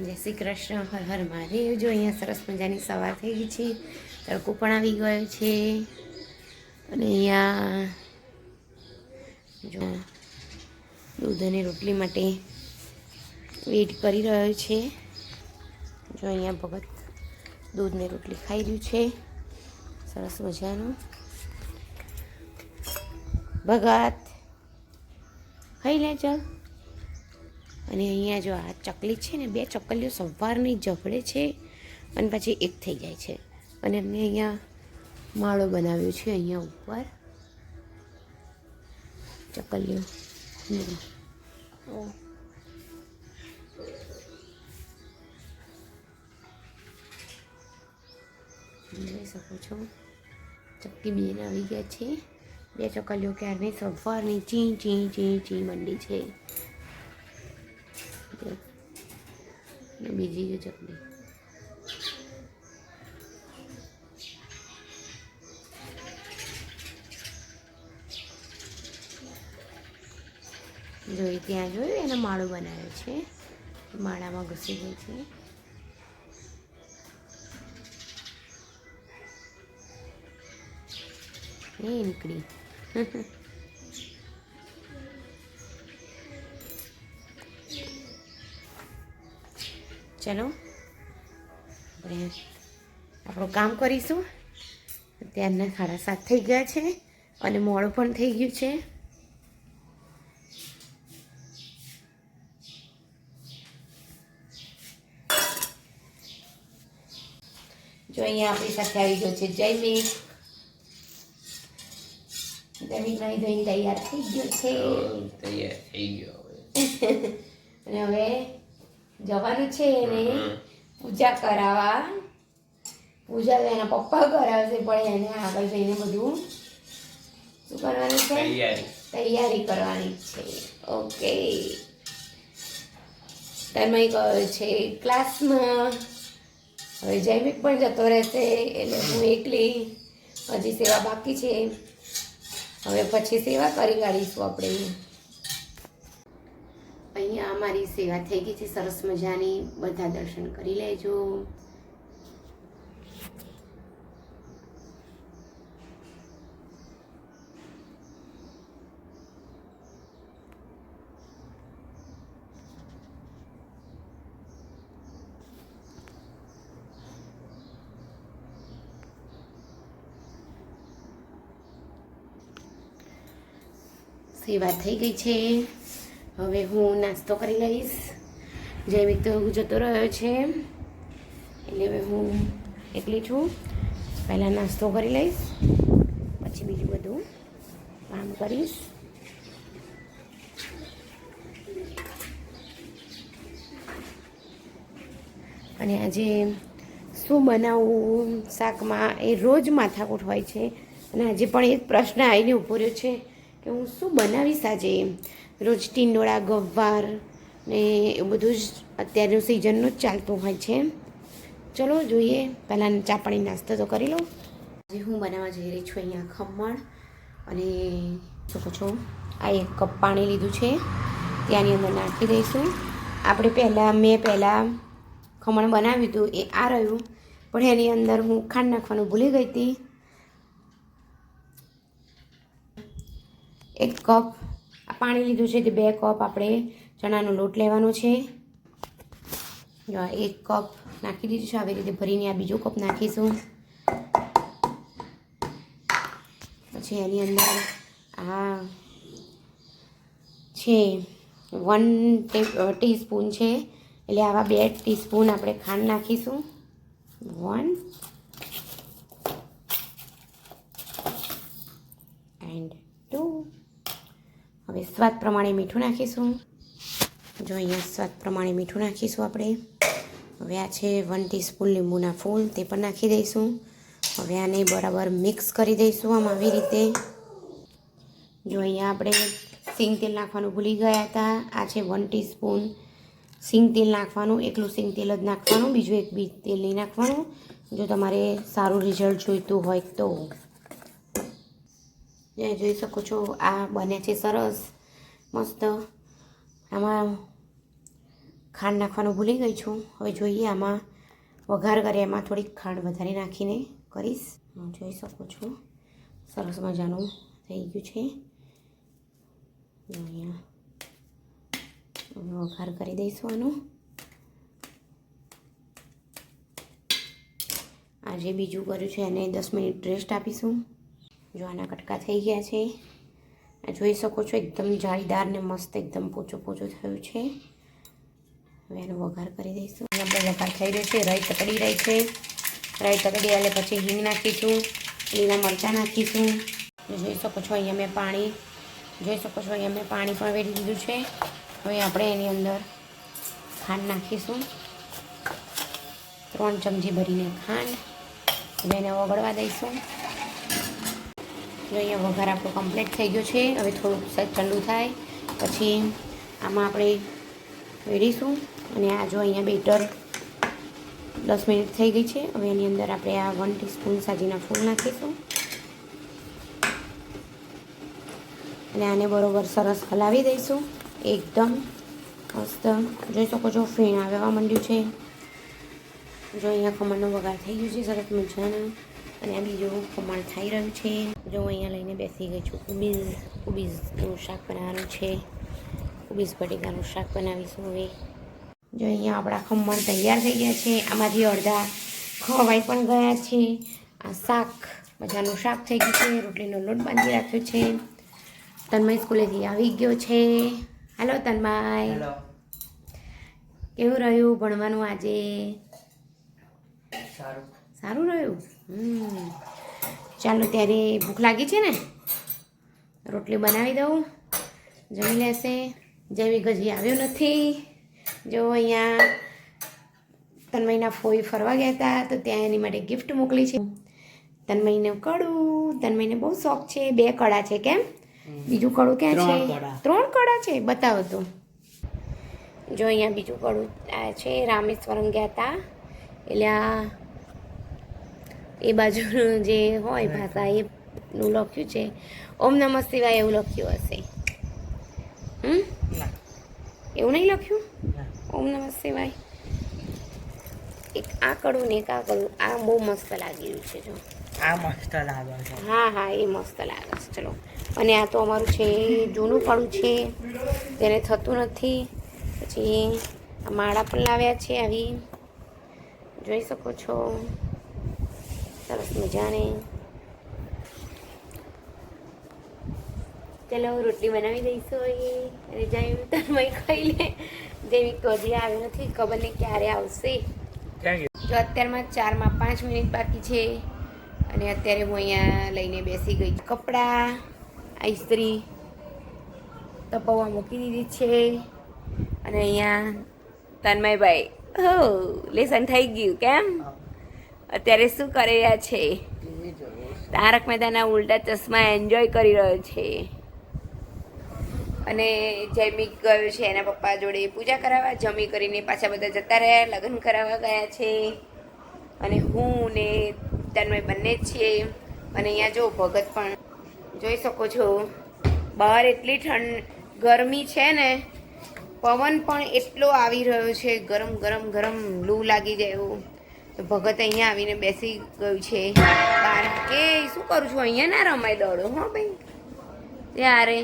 જય શ્રી કૃષ્ણ, હર હર મહાદેવ. જો અહીંયા સરસ મજાની સવાર થઈ ગઈ છે, તડકો પણ આવી ગયો છે. અને અહીંયા જો દૂધ અને રોટલી માટે વેઇટ કરી રહ્યો છે. જો અહીંયા ભગત દૂધને રોટલી ખાઈ રહ્યું છે. સરસ મજાનું. ભગત, ખાઈ લે ચાલ અને અહીંયા જો આ ચકલી છે ને, બે ચકલીઓ સવારની ઝઘડે છે અને પછી એક થઈ જાય છે. અને એમને અહીંયા માળો બનાવ્યો છે અહીંયા ઉપર. ચકલીઓ. જોઈ શકો છો. ચક્કી બેન આવી ગયા છે. બે ચકલીઓ ક્યારની સવારની ચી ચી ચી ચી મંડી છે જો. અને બીજી જો ચકલી જોઈ ત્યાં જોયું એને માળો બનાવ્યો છે. માળામાં ઘૂસી ગઈ છે. એ નીકળી. ચલો. આપણે આપણું કામ કરીશું. અત્યારના સાડા સાત થઈ ગયા છે અને મોડું પણ થઈ ગયું છે. જો અહીંયા આપણી સાથે આવી ગયો છે જયમીક જયમીક નહીં ધોઈને તૈયાર થઈ ગયો છે. તૈયાર થઈ ગયો અને હવે જવાનું છે એને. પૂજા કરાવવા. પૂજા તો એના પપ્પા કરાવશે પણ એને આગળ જઈને બધું શું કરવાનું છે? તૈયારી. કરવાની છે. ઓકે. તન્મય ગયો છે ક્લાસમાં. હવે જૈવિક પણ જતો રહેશે એટલે હું એકલી. હજી સેવા બાકી છે. હવે પછી સેવા કરી કાઢીશું આપણે. અહીંયા અમારી સેવા થઈ ગઈ છે. સરસ મજાની બધા દર્શન કરી લેજો. સેવા થઈ ગઈ છે. હવે હું નાસ્તો કરી લઈશ. જૈવિક તો જતો રહ્યો છે. એટલે હવે હું એકલી છું. પહેલાં નાસ્તો કરી લઈશ, પછી બીજું બધું કામ કરીશ. અને આજે શું બનાવવું શાકમાં એ રોજ માથાકૂટ હોય છે. અને આજે પણ એ પ્રશ્ન આવીને ઊભો રહ્યો છે કે હું શું બનાવીશ આજે? રોજ ટીંડોળા, ગવાર ને એ બધું જ અત્યારનું સિઝનનું જ ચાલતું હોય છે. ચલો જોઈએ. પહેલાં ચા પાણી નાસ્તો તો કરી લઉં. આજે હું બનાવવા જઈ રહી છું અહીંયા ખમણ અને શકો છો? આ એક કપ પાણી લીધું છે. ત્યાંની અંદર નાખી દઈશું. આપણે પહેલાં, મેં પહેલાં ખમણ બનાવ્યું હતું, એ આ રહ્યું. પણ એની અંદર હું ખાંડ નાખવાનું ભૂલી ગઈ હતી. એક કપ આ પાણી લીધું છે તે બે કપ આપણે ચણાનો લોટ લેવાનો છે. જો એક કપ નાખી દીધું છે. આવી રીતે ભરીને આ બીજો કપ નાખીશું. પછી એની અંદર આ છે વન ટીસ્પૂન છે. એટલે આવા બે ટીસ્પૂન આપણે ખાંડ નાખીશું. One and two. હવે સ્વાદ પ્રમાણે મીઠું નાખીશું. જો અહીંયા સ્વાદ પ્રમાણે મીઠું નાખીશું આપણે. હવે આ છે વન ટીસ્પૂન લીંબુના ફૂલ, તે પણ નાખી દઈશું. હવે આને બરાબર મિક્સ કરી દઈશું આમ આવી રીતે. જો અહીંયા આપણે સિંગ તેલ નાખવાનું ભૂલી ગયા હતા. આ છે વન ટીસ્પૂન સિંગ તેલ નાખવાનું, એકલું સિંગ તેલ જ નાખવાનું, બીજું એક બી તેલ નહીં નાખવાનું. જો તમારે સારું રિઝલ્ટ જોઈતું હોય તો. જે જોઈ શકો છો. આ બને છે સરસ. મસ્ત. આમાં ખાંડ નાખવાનું ભૂલી ગઈ છું. હવે જોઈએ આમાં વઘાર કરીએ એમાં થોડીક ખાંડ વધારે નાખીને કરીશ. હું જોઈ શકો છો. સરસ મજાનું થઈ ગયું છે. અહીંયા વઘાર કરી દઈશું આનો. આજે બીજું કર્યું છે. એને દસ મિનિટ રેસ્ટ આપીશું. જો આના કટકા થઈ ગયા છે. જોઈ શકો છો, એકદમ જાળીદાર ને મસ્ત એકદમ પોચો પોચો થયું છે. હવે એનો વઘાર કરી દઈશું. આપણે વઘાર થઈ રહ્યો છે, રાઈ તકડી રહી છે. રાઈ તકડી એટલે પછી હિંગ નાખીશું, લીલા મરચાં નાખીશું. જોઈ શકો છો, અહીંયા મેં પાણી, જોઈ શકો છો, અહીંયા મેં પાણી પણ વેરી દીધું છે. હવે આપણે એની અંદર ખાંડ નાખીશું. ત્રણ ચમચી ભરીને ખાંડ. હવે એને ઓગળવા દઈશું. જો અહીંયા વઘાર આપણો કમ્પ્લીટ થઈ ગયો છે. હવે થોડુંક ચાલુ થાય. પછી આમાં આપણે વેડીશું અને આ જો અહીંયા બેટર દસ મિનિટ થઈ ગઈ છે. હવે એની અંદર આપણે આ વન ટીસ્પૂન સાજીના ફૂલ નાખીશું. અને આને બરોબર સરસ હલાવી દઈશું. એકદમ મસ્ત. જોઈ શકો છો, ફીણ આવવા માંડ્યું છે. જો અહીંયા ખમણનો વઘાર થઈ ગયું છે, સરસ મજાનું. અને આ બીજું ખમણ થઈ રહ્યું છે. જો હું અહીંયા લઈને બેસી ગઈ છું. કુબીઝ કુબીઝનું શાક બનાવવાનું છે. કુબીઝ બટેકાનું શાક બનાવીશું હવે. જો અહીંયા આપણા ખમણ તૈયાર થઈ ગયા છે. આમાંથી અડધા ખવાઈ પણ ગયા છે. આ શાક બધાનું શાક થઈ ગયું છે. રોટલીનો લોટ બાંધી રાખ્યો છે. તન્મય સ્કૂલેથી આવી ગયો છે. હાલો તન્મય. કેવું રહ્યું ભણવાનું આજે? સારું. સારું રહ્યું? ચાલો ત્યારે ભૂખ લાગી છે ને? રોટલી બનાવી દઉં. જમી લેશે. જેવી ગજી આવ્યો નથી. જો અહીંયા તન્મયના ફોઈ ફરવા ગયા હતા તો ત્યાં એની માટે ગિફ્ટ મોકલી છે. તન્મયને કડું. તન્મયને બહુ શોખ છે. બે કડા છે કેમ? બીજું કડું ક્યાં છે? ત્રણ કડા. છે? બતાવો તો. જો અહીંયા બીજું કડું છે. રામેશ્વરમ ગયા હતા. એટલે આ એ બાજુનું જે હોય ભાષા એનું લખ્યું છે. ઓમ નમઃ શિવાય એવું લખ્યું હશે. હમ? એવું નહીં લખ્યું? ઓમ નમઃ શિવાય. એક આ કડું ને એક આ કડું આ બહુ મસ્ત લાગી રહ્યું છે જો. આ મસ્ત લાગે છે. હા હા એ મસ્ત લાગે છે ચલો. અને આ તો અમારું છે જૂનું કડું છે. તેને થતું નથી. પછી આ માળા પણ લાવ્યા છે આવી. જોઈ શકો છો. સરસ મજાને ચલો રોટલી બનાવી દઈશું અહીં. અને તન્મય ખાઈ લે જેવી કદી આવી નથી ખબર નહીં ક્યારે આવશે. જો અત્યારમાં ચારમાં પાંચ મિનિટ બાકી છે. અને અત્યારે હું અહીંયા લઈને બેસી ગઈ. કપડાં આ ઇસ્ત્રી તપાવવા મૂકી દીધી છે. અને અહીંયા તન્મયભાઈ. હો લેસન થઈ ગયું કેમ? અત્યારે શું કરી રહ્યા છે? તારક મહેતાના ઉલટા ચશ્મા એન્જોય કરી રહ્યો છે. અને જૈમિક ગયો છે એના પપ્પા જોડે પૂજા કરાવવા. જમી કરીને પાછા બધા જતા રહ્યા, લગ્ન કરાવવા ગયા છે. અને હું ને તન્મય બંને છીએ. અને અહીંયા જો ભગત પણ જોઈ શકો છો, બહાર એટલી ઠંડ, ગરમી છે ને, પવન પણ એટલો આવી રહ્યો છે. ગરમ ગરમ ગરમ લૂ લાગી જાય એવું. તો ભગત અહીંયા આવીને બેસી ગયું છે. બહાર કે શું કરું છું? અહીંયા ના રમાય દોડો હો ભાઈ. ત્યારે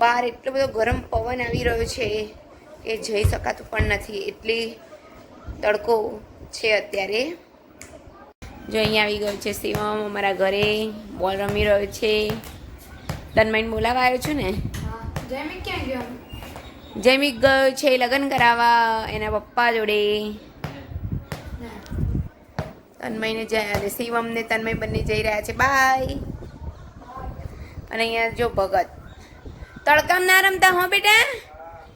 બહાર એટલો બધો ગરમ પવન આવી રહ્યો છે કે જઈ શકાતું પણ નથી. એટલી તડકો છે અત્યારે. જો અહીંયા આવી ગયો છે શિવમ અમારા ઘરે બોલ રમી રહ્યો છે. તન્માઈને બોલાવા આવ્યો છું ને? જૈમિક ગયો છે લગ્ન કરાવવા એના પપ્પા જોડે. તન્મયને જય અને શિવમને તન્મય બંને જઈ રહ્યા છે. બાય અને અહીંયા જો ભગત. તડકામ ના રમતા હો બેટા?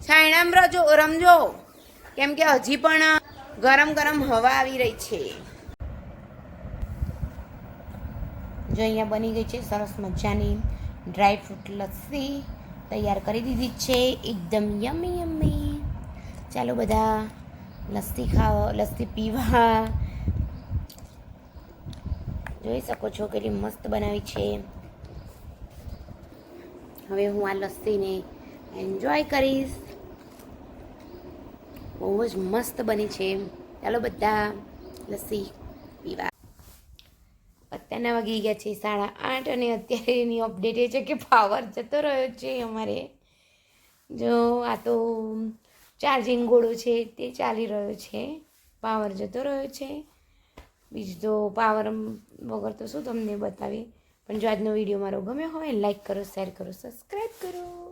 છાયણામ રજો, રમજો. કેમ કે હજી પણ ગરમ ગરમ હવા આવી રહી છે. જો અહીંયા બની ગઈ છે સરસ મજાની ડ્રાય ફ્રૂટ લસ્સી તૈયાર કરી દીધી છે. એકદમ યમી યમી ચાલો બધા લસ્સી ખાઓ લસ્સી પીવા જોઈ શકો છો કેટલી મસ્ત બનાવી છે. હવે હું આ લસ્સીને એન્જોય કરીશ. બહુ જ મસ્ત બની છે. ચાલો બધા લસ્સી પીવા. અત્યારના વાગી ગયા છે સાડા આઠ અને અત્યારે એની અપડેટ એ છે કે પાવર જતો રહ્યો છે અમારે. જો આ તો ચાર્જિંગ ગોળો છે તે ચાલી રહ્યો છે. પાવર જતો રહ્યો છે. બીજું તો પાવર વગર તો શું તમને બતાવી? પણ જો આજનો વીડિયો મારો ગમ્યો હોય લાઈક કરો શેર કરો સબસ્ક્રાઈબ કરો.